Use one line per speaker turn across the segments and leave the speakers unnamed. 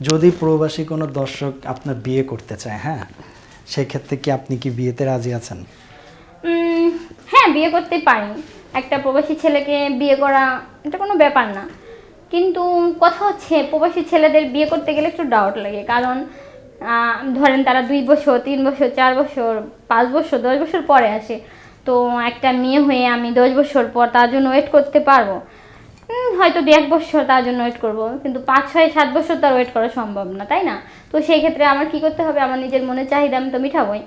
যদি প্রবাসী কোনো দর্শক আপনার বিয়ে করতে চায় হ্যাঁ? সেক্ষেত্রে কি আপনি কি বিয়েতে রাজি আছেন?
হ্যাঁ বিয়ে করতে পারি। একটা প্রবাসী ছেলেকে বিয়ে করা এটা কোনো ব্যাপার না। কিন্তু কথা হচ্ছে, প্রবাসী ছেলেদের বিয়ে করতে গেলে একটু ডাউট লাগে। কারণ ধরেন তারা দুই বছর, তিন বছর, চার বছর, পাঁচ বছর, দশ বছর পরে আসে। তো একটা মেয়ে হয়ে আমি দশ বছর পর তার জন্য ওয়েট করতে পারব। হয়তো দু এক বছর তার জন্য ওয়েট করব, কিন্তু পাঁচ, ছয়, সাত বছর তার ওয়েট করা সম্ভব না, তাই না? তো সেই ক্ষেত্রে আমার কি করতে হবে? আমার নিজের মনের চাহিদা আমি তো মিটাবই।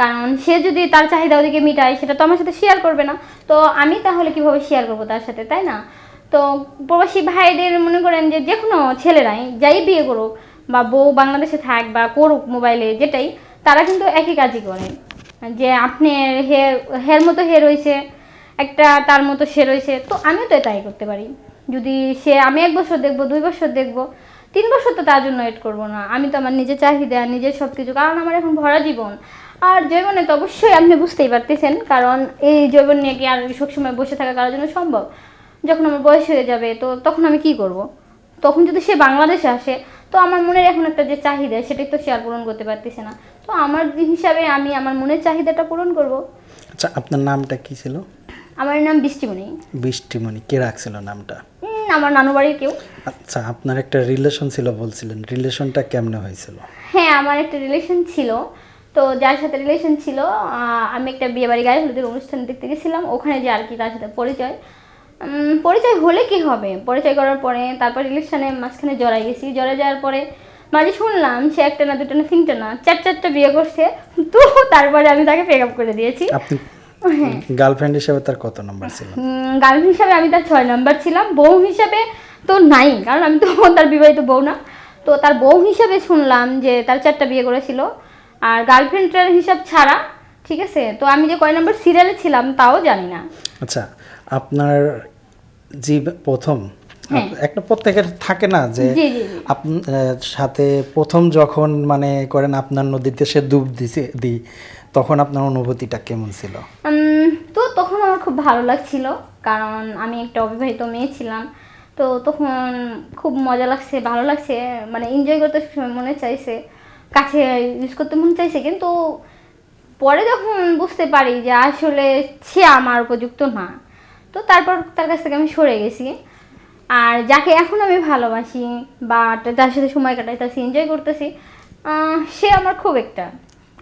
কারণ সে যদি তার চাহিদা ওদিকে মিটায়, সেটা তো আমার সাথে শেয়ার করবে না। তো আমি তাহলে কীভাবে শেয়ার করব তার সাথে, তাই না? তো প্রবাসী ভাইদের মনে করেন যে যে কোনো ছেলেরাই যাই বিয়ে করুক, বা বউ বাংলাদেশে থাক বা করুক মোবাইলে যেটাই, তারা কিন্তু একই কাজই করে। যে আপনি হের হের মতো হে রয়েছে একটা তার মতো সে রয়েছে তো আমিও তো তাই করতে পারি। যদি সে আমি এক বছর দেখব দুই বছর দেখব তিন বছর তো তার জন্য ওয়েট করব না। আমি তো আমার নিজের চাহিদা নিজের সব কিছু কারণ আমার এখন ভরা জীবন। আর জৈবনে তো অবশ্যই আপনি বুঝতেই পারতেছেন কারণ এই জৈবন নিয়ে কি আর সবসময় বসে থাকা কারোর জন্য সম্ভব? যখন আমার বয়স হয়ে যাবে তো তখন আমি কি করব। তখন যদি সে বাংলাদেশে আসে তো আমার মনের এখন একটা যে চাহিদা সেটাই তো সে আর পূরণ করতে পারতেছে না। তো আমার হিসাবে আমি আমার মনের চাহিদাটা পূরণ করব।
আচ্ছা আপনার নামটা কি ছিল?
আমার নাম বৃষ্টিমণি।
বৃষ্টিমণি কে রাখছিল নামটা?
আমার নানু বাড়ির কেউ।
আচ্ছা আপনার একটা রিলেশন ছিল বলছিলেন। রিলেশনটা কেমনে হয়েছিল?
হ্যাঁ আমার একটা রিলেশন ছিল। তো যার সাথে রিলেশন ছিল আমি একটা বিয়ে বাড়ি গায়ে হলুদের অনুষ্ঠান দেখতে গেছিলাম। ওখানে যে আর কি তার সাথে পরিচয়। পরিচয় হলে কি হবে? পরিচয় করার পরে তারপর রিলেশনে মাঝখানে জড়াই গেছি। জড়াই যাওয়ার পরে মাঝে শুনলাম সে একটা না দুটো না তিনটা না চার চারটা বিয়ে করছে। তো তারপরে আমি তাকে পেক আপ করে দিয়েছি।
আপনি গার্লফ্রেন্ড হিসেবে তার কত নম্বর ছিল?
গার্লফ্রেন্ড হিসাবে আমি তার ছয় নম্বর ছিলাম। বউ হিসাবে তো নাই কারণ আমি তো তার বিবাহিত বউ না। তো তার বউ হিসাবে শুনলাম যে তার চারটা বিয়ে করেছিল। আর গার্লফ্রেন্ডের হিসাব ছাড়া ঠিক আছে? তো আমি যে কয় নম্বর সিরিয়ালে ছিলাম তাও জানি না।
আচ্ছা আপনার যে প্রথম। একটা প্রত্যেকের থাকে না যে আপনার সাথে প্রথম যখন মানে করেন আপনার নদীতে সে ডুব দিছে দি তখন আপনার অনুভূতিটা কেমন ছিল?
তো তখন আমার খুব ভালো লাগছিল কারণ আমি একটা অবিবাহিত মেয়ে ছিলাম। তো তখন খুব মজা লাগছে ভালো লাগছে মানে এনজয় করতে সবসময় মনে চাইছে কাছে ইউজ করতে মনে চাইছে কিন্তু পরে যখন বুঝতে পারি যে আসলে সে আমার উপযুক্ত না তো তারপর তার কাছ থেকে আমি সরে গেছি। আর যাকে এখন আমি ভালোবাসি বা তার সাথে সময় কাটাইতেছি এনজয় করতেছি সে আমার খুব একটা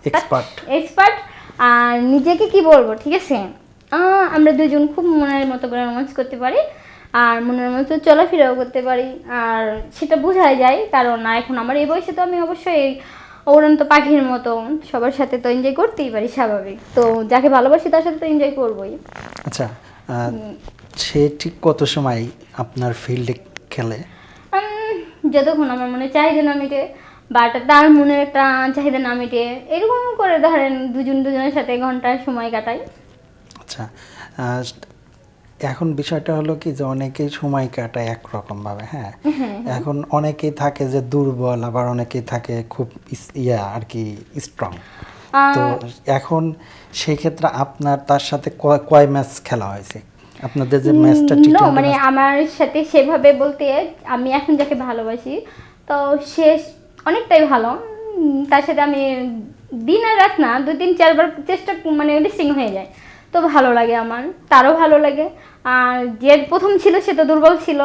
এক্সপার্ট
এক্সপার্ট আর নিজেকে কি বলব ঠিক আছে? আমরা দুজন খুব মনের মতো করে রোমান্স করতে পারি আর মনের মতো চলাফেরাও করতে পারি আর সেটা বোঝাই যায় কারণ এখন আমার এই বয়সে তো আমি অবশ্যই এই উড়ন্ত পাখির মতো সবার সাথে তো এনজয় করতেই পারি স্বাভাবিক। তো যাকে ভালোবাসি তার সাথে তো এনজয় করবোই।
আচ্ছা সে ঠিক কত সময় আপনার ফিল্ডে খেলে?
যতক্ষণ আমার মনে চাহিদা না মিটে বা একটা তার মনের একটা চাহিদা না মিটে এরকম করে ধরেন দুজন দুজনের সাথে ঘণ্টার সময় কাটাই।
আচ্ছা এখন বিষয়টা হলো কি যে অনেকেই সময় কাটায় একরকম ভাবে হ্যাঁ। এখন অনেকেই থাকে যে দুর্বল আবার অনেকেই থাকে খুব ইয়া আর কি স্ট্রং তো এখন সেই ক্ষেত্রে আপনার তার সাথে কয় ম্যাচ খেলা হয়েছে? আপনাদের যে ম্যাচটা টি
নো মানে আমার সাথে সেভাবে বলতে আমি এখন যাকে ভালোবাসি তো সে অনেকটাই ভালো। তার সাথে আমি দিন আর রাত না দুই তিন চারবার চেষ্টা মানে লিস্টিং হয়ে যায়। তো ভালো লাগে আমার তারও ভালো লাগে। আর যে প্রথম ছিল সে তো দুর্বল ছিল।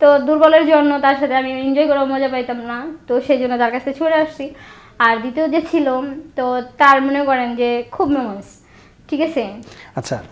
তো দুর্বলের জন্য তার সাথে আমি এনজয় করার মজা পাইতাম না। তো সেই জন্য তার কাছে ছড়ে আসছি। আর দ্বিতীয় যে ছিল তো তার মনে করেন যে খুব মেমোস ঠিক আছে?
আচ্ছা